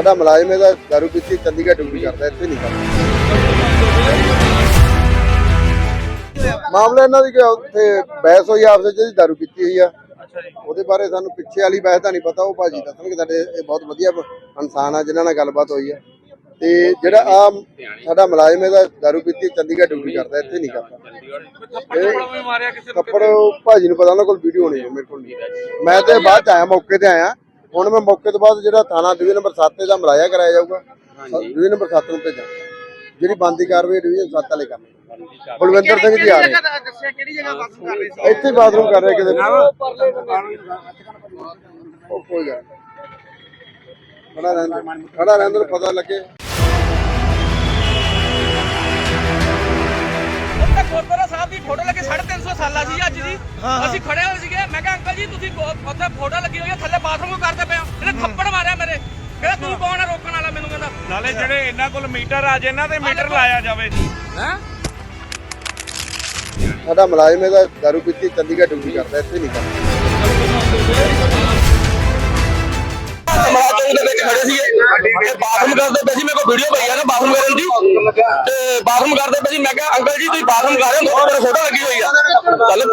ਸਾਡਾ ਮੁਲਾਜ਼ਮ ਇਹਦਾ ਦਾਰੂ ਪੀਤੀ ਚੰਡੀਗੜ੍ਹ ਡਿਊਟੀ ਕਰਦਾ ਇੱਥੇ ਨਹੀਂ ਕਰਦਾ। ਮਾਮਲਾ ਇਹਨਾਂ ਦੀ ਕਿ ਉੱਥੇ ਬਹਿਸ ਹੋਈ ਆਪਸ ਵਿੱਚ ਇਹਦੀ ਦਾਰੂ ਪੀਤੀ ਹੋਈ ਆ। ਉਹਦੇ ਬਾਰੇ ਸਾਨੂੰ ਪਿੱਛੇ ਵਾਲੀ ਬਹਿਸ ਤਾਂ ਨਹੀਂ ਪਤਾ ਉਹ ਭਾਜੀ ਦੱਸਣਗੇ ਸਾਡੇ ਇਹ ਬਹੁਤ ਵਧੀਆ ਇਨਸਾਨ ਆ ਜਿਨ੍ਹਾਂ ਨਾਲ ਗੱਲਬਾਤ ਹੋਈ ਆ। ਤੇ ਜਿਹੜਾ ਆ ਸਾਡਾ ਮੁਲਾਜ਼ਮ ਇਹਦਾ ਦਾਰੂ ਪੀਤੀ ਚੰਡੀਗੜ੍ਹ ਡਿਊਟੀ ਕਰਦਾ ਇੱਥੇ ਨਹੀਂ ਕਰਦਾ। ਕੱਪੜ ਭਾਜੀ ਨੂੰ ਪਤਾ ਉਹਨਾਂ ਕੋਲ ਵੀਡੀਓ ਨਹੀਂ ਮੇਰੇ ਕੋਲ। ਨਹੀਂ ਮੈਂ ਤੇ ਬਾਅਦ ਆਇਆ ਮੌਕੇ ਤੇ ਆਇਆ। ਹੁਣ ਮੈਂ ਮੌਕੇ ਤੋਂ ਬਾਅਦ ਜਿਹੜਾ ਥਾਣਾ ਡਿਵੀਜ਼ਨ ਨੰਬਰ 7 ਦਾ ਮਲਾਇਆ ਕਰਾਇਆ ਜਾਊਗਾ ਡਿਵੀਜ਼ਨ ਨੰਬਰ 7 ਨੂੰ ਭੇਜਾਂ। ਜਿਹੜੀ ਬੰਦੀ ਕਾਰਵਾਈ ਡਿਵੀਜ਼ਨ 7 ਵਾਲੇ ਕਰਨੀ। ਬਲਵਿੰਦਰ ਸਿੰਘ ਜੀ ਆ ਰਹੇ। ਦੱਸਿਆ? ਕਿਹੜੀ ਜਗ੍ਹਾ ਬਾਥਰੂਮ ਕਰ ਰਹੇ ਸੀ? ਇੱਥੇ ਬਾਥਰੂਮ ਕਰ ਰਹੇ ਕਿਤੇ। ਉਹ ਕੋਈ ਗੱਲ ਨੀ। ਖੜਾ ਰਹਿੰਦਾ ਖੜਾ ਰਹਿੰਦਾ ਨੂੰ ਪਤਾ ਲੱਗੇ। ਉੱਥੇ ਗੁਰਦੁਆਰਾ ਸਾਹਿਬ ਦੀ ਫੋਟੋ ਲੱਗੇ 350 ਸਾਲਾਂ ਸੀ ਅੱਜ ਦੀ। ਅਸੀਂ ਖੜੇ ਹੋਏ ਸੀਗੇ। ਮੈਂ ਕਿਹਾ ਅੰਕਲ ਜੀ ਤੁਸੀਂ ਉੱਥੇ ਫੋਟੋ ਲੱਗੀ ਹੋਈ ਹੈ ਥੱਲੇ ਬਾਥਰੂਮ ਕਿਉਂ ਕਰਦੇ ਪਏ ਹੋ ਇਹਨੇ ਥੱਪੜ ਮਾਰਿਆ ਮੇਰੇ ਕਹਿੰਦਾ ਤੂੰ ਕੌਣ ਹੈ ਰੋਕਣ ਵਾਲਾ ਮੈਨੂੰ ਨਾਲੇ ਜਿਹੜੇ ਇਹਨਾਂ ਕੋਲ ਮੀਟਰ ਆ ਜੇ ਇਹਨਾਂ ਤੇ ਮੀਟਰ ਲਾਇਆ ਜਾਵੇ। ਜੀ ਹੈ? ਸਾਡਾ ਮੁਲਾਜ਼ਮ ਇਹਦਾ ਦਾਰੂ ਪੀਤੀ ਚੰਡੀਗੜ੍ਹ ਡਿਊਟੀ ਕਰਦਾ ਇੱਥੇ ਨਹੀਂ ਕਰਦਾ। ਸਮਾਜ ਚੌਂਕ ਦੇ ਵਿੱਚ ਖੜੇ ਸੀਗੇ। ਤੇ ਬਾਥਰੂਮ ਕਰਦੇ ਪਏ ਸੀ ਮੇਰੇ ਕੋਲ ਵੀਡੀਓ ਪਈ ਆ ਨਾ ਬਾਥਰੂਮ ਕਰਨ ਦੀ। ਤੇ ਬਾਥਰੂਮ ਕਰਦੇ ਪਏ ਸੀ ਮੈਂ ਕਿਹਾ ਅੰਕਲ ਜੀ ਤੁਸੀਂ ਬਾਥਰੂਮ ਕਰ ਰਹੇ ਹੋ ਤੁਹਾਡੇ ਕੋਲ ਫੋਟੋ ਲੱਗੀ ਹੋਈ ਆ। ਚੱਲ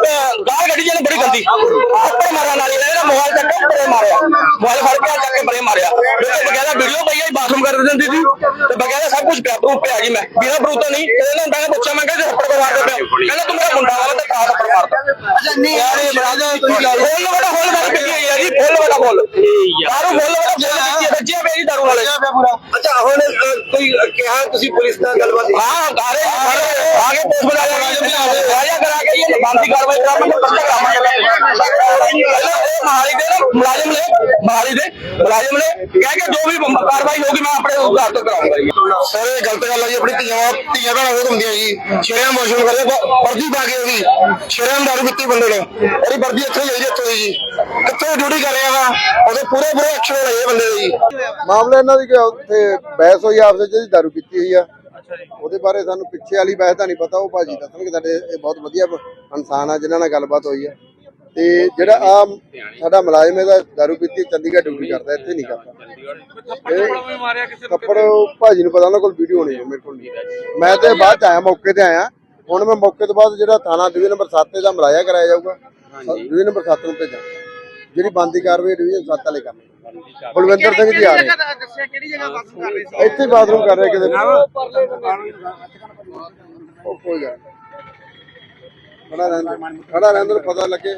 ਗਾਲ ਗੱਡੀ ਜਿਹਨੇ ਬੜੀ ਗੰਦੀ ਉੱਪਰ ਮਾਰਿਆ ਨਾਲੀ ਨੇ ਮੋਬਾਈਲ ਚੱਕ ਕੇ ਪਰੇ ਮਾਰਿਆ ਮੋਬਾਈਲ ਫੜ ਕੇ ਚੱਕ ਕੇ ਪਰੇ ਮਾਰਿਆ ਮੇਰੇ ਬਗੈਰਾ ਵੀਡੀਓ ਪਈ ਆ ਬਾਥਰੂਮ ਕਰ ਦਿੰਦੀ ਸੀ ਤੇ ਬਗੈਰਾ ਸਭ ਕੁਝ ਪਿਆ ਪ੍ਰੂਫ ਪਿਆ ਜੀ ਮੈਂ ਬਿਨਾਂ ਪ੍ਰੂਫ ਤੋਂ ਨਹੀਂ ਇਹਨੇ ਹੁੰਦਾ ਕਿ ਪੁੱਛਿਆ ਮੈਂ ਕਿਹਾ ਥੱਪੜ ਕੋ ਮਾਰਦੇ ਪਏ ਕਹਿੰਦਾ ਤੂੰ ਮੇਰਾ ਮੁੰਡਾ ਵਾਲਾ ਤੇ ਕਾ ਥੱਪੜ ਮਾਰਦਾ ਅੱਛਾ ਨਹੀਂ ਯਾਰ ਇਹ ਬਰਾਦਾ ਤੁਸੀਂ ਗੱਲ ਫੁੱਲ ਬੜਾ ਫੁੱਲ ਵਾਲੀ ਪਿੱਟੀ ਹੋਈ ਆ ਜੀ ਫੁੱਲ ਬੜਾ ਫੁੱਲ ਦਾਰੂ ਫੁੱਲ ਬੜਾ ਫੁੱਲ ਪਿੱਟੀ ਹੈ ਬੱਜਿਆ ਮੇਰੀ ਦਾਰੂ ਵਾਲੇ ਅੱਛਾ ਹੁਣ ਅ, ਕੋਈ ਕਿਹਾ ਤੁਸੀਂ ਪੁਲਿਸ ਨਾਲ ਗੱਲਬਾਤ ਹਾਂ ਘਾਰੇ ਆਗੇ ਪੁਲਿਸ ਬੁਲਾਇਆ ਰਾਜਾ ਕਰਾ ਕੇ ਇਹ ਬੰਦੀ ਕਾਰਵਾਈ ਕਰਾਵਾਂਗੇ ਪੱਕਾ ਕਰਾਵਾਂਗੇ ਮਹਾਲੀ ਦੇ ਨਾ ਮੁਲਾਜ਼ਮ ਨੇ ਮਹਾਲੀ ਦੇ ਮੁਲਾਜ਼ਮ ਨੇ ਕਹਿ ਕੇ ਜੋ ਵੀ ਕਾਰਵਾਈ ਹੋਗੀ ਮੈਂ ਆਪਣੇ ਘਰ ਤੋਂ ਕਰਾਉਂਗਾ ਜੀ। ਸਰ ਇਹ ਗਲਤ ਗੱਲ ਹੈ ਜੀ ਆਪਣੀ ਧੀਆਂ ਧੀਆਂ ਭੈਣਾਂ ਕੋਲ ਹੁੰਦੀਆਂ ਜੀ। ਸ਼ਰੇਆਮ ਵਾਸ਼ਰੂਮ ਕਰਦੇ ਵਰਦੀ ਪਾ ਕੇ ਉਹਦੀ ਸ਼ਰੇਆਮ ਦਾਰੂ ਪੀਤੀ ਬੰਦੇ ਨੇ। ਉਹਦੀ ਵਰਦੀ ਇੱਥੇ ਹੀ ਹੈ ਜੀ ਇੱਥੋਂ ਜੀ। ਕਿੱਥੇ ਡਿਊਟੀ ਕਰ ਰਿਹਾ ਵਾ? ਉਹਦੇ ਪੂਰੇ ਪੂਰੇ ਐਕਸ਼ਨ ਇਹ ਬੰਦੇ ਦੇ ਜੀ। ਮਾਮਲਾ ਇਹਨਾਂ ਦੀ ਕਿ ਉੱਥੇ ਬਹਿਸ ਹੋਈ ਆਪਸ ਵਿੱਚ ਇਹਦੀ ਦਾਰੂ ਪੀਤੀ ਹੋਈ ਆ। ਉਹਦੇ ਬਾਰੇ ਸਾਨੂੰ ਪਿੱਛੇ ਵਾਲੀ ਬਹਿਸ ਤਾਂ ਨਹੀਂ ਪਤਾ ਉਹ ਭਾਜੀ ਦੱਸਣਗੇ ਸਾਡੇ ਇਹ ਬਹੁਤ ਵਧੀਆ ਇਨਸਾਨ ਆ ਜਿਨ੍ਹਾਂ ਨਾਲ ਗੱਲਬਾਤ ਹੋਈ ਆ। ਤੇ ਜਿਹੜਾ ਆ ਸਾਡਾ ਮੁਲਾਜ਼ਮ ਇਹਦਾ ਦਾਰੂ ਪੀਤੀ ਚੰਡੀਗੜ੍ਹ ਡਿਊਟੀ ਕਰਦਾ ਇੱਥੇ ਨਹੀਂ ਕਰਦਾ। ਕੱਪੜ ਭਾਜੀ ਨੂੰ ਪਤਾ ਉਹਨਾਂ ਕੋਲ ਵੀਡੀਓ ਨਹੀਂ ਹੈ ਮੇਰੇ ਕੋਲ ਨਹੀਂ। ਮੈਂ ਤੇ ਬਾਅਦ ਆਇਆ ਮੌਕੇ ਤੇ ਆਇਆ। ਹੁਣ ਮੈਂ ਮੌਕੇ ਤੋਂ ਬਾਅਦ ਜਿਹੜਾ ਥਾਣਾ ਡਿਵੀਜ਼ਨ ਨੰਬਰ 7 ਦਾ ਮਲਾਇਆ ਕਰਾਇਆ ਜਾਊਗਾ। ਡਿਵੀਜ਼ਨ ਨੰਬਰ 7 ਨੂੰ ਭੇਜਾਂ। ਜਿਹੜੀ ਬੰਦੀ ਕਾਰਵਾਈ ਡਿਵੀਜ਼ਨ 7 ਵਾਲੇ ਕਰਨੀ ਬਲਵਿੰਦਰ ਸਿੰਘ ਜੀ ਆ ਰਹੇ। ਦੱਸਿਆ ਕਿਹੜੀ ਜਗ੍ਹਾ ਬਾਥਰੂਮ ਕਰ ਰਹੇ ਸੀ ਇੱਥੇ ਬਾਥਰੂਮ ਕਰ ਰਹੇ ਕਿਤੇ ਉਹ ਕੋਈ ਗੱਲ। ਖੜਾ ਰਹਿੰਦਾ ਖੜਾ ਰਹਿੰਦਾ ਨੂੰ ਪਤਾ ਲੱਗੇ।